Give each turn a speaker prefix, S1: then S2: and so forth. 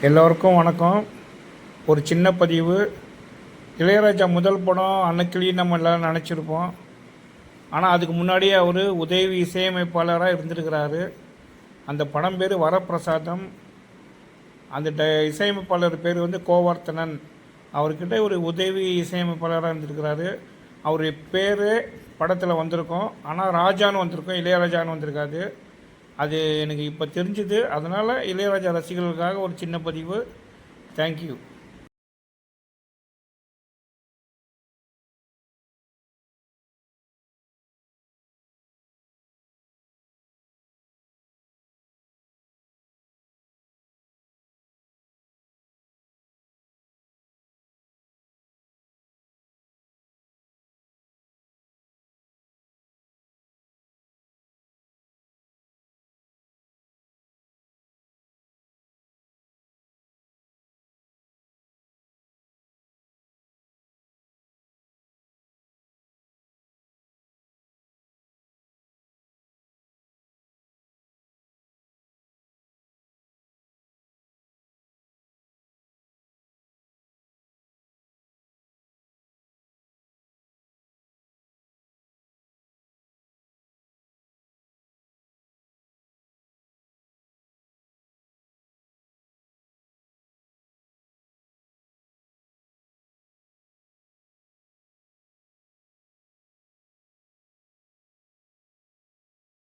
S1: எல்லோருக்கும் வணக்கம். ஒரு சின்ன பதிவு. இளையராஜா முதல் படம் அன்னக்கிளி நம்ம எல்லோரும் நினச்சிருப்போம். ஆனால் அதுக்கு முன்னாடியே அவர் உதவி இசையமைப்பாளராக இருந்திருக்கிறாரு. அந்த படம் பேர் வரப்பிரசாதம். அந்த ட இசையமைப்பாளர் பேர் வந்து கோவர்த்தனன். அவர்கிட்ட ஒரு உதவி இசையமைப்பாளராக இருந்திருக்கிறாரு. அவர் பேர் படத்தில் வந்திருக்கோம். ஆனால் ராஜான்னு வந்திருக்கோம் இளையராஜான்னு வந்திருக்காது. அது எனக்கு இப்போ தெரிஞ்சுது. அதனால் இளையராஜா ரசிகர்களுக்காக ஒரு சின்ன பதிவு. தேங்க்யூ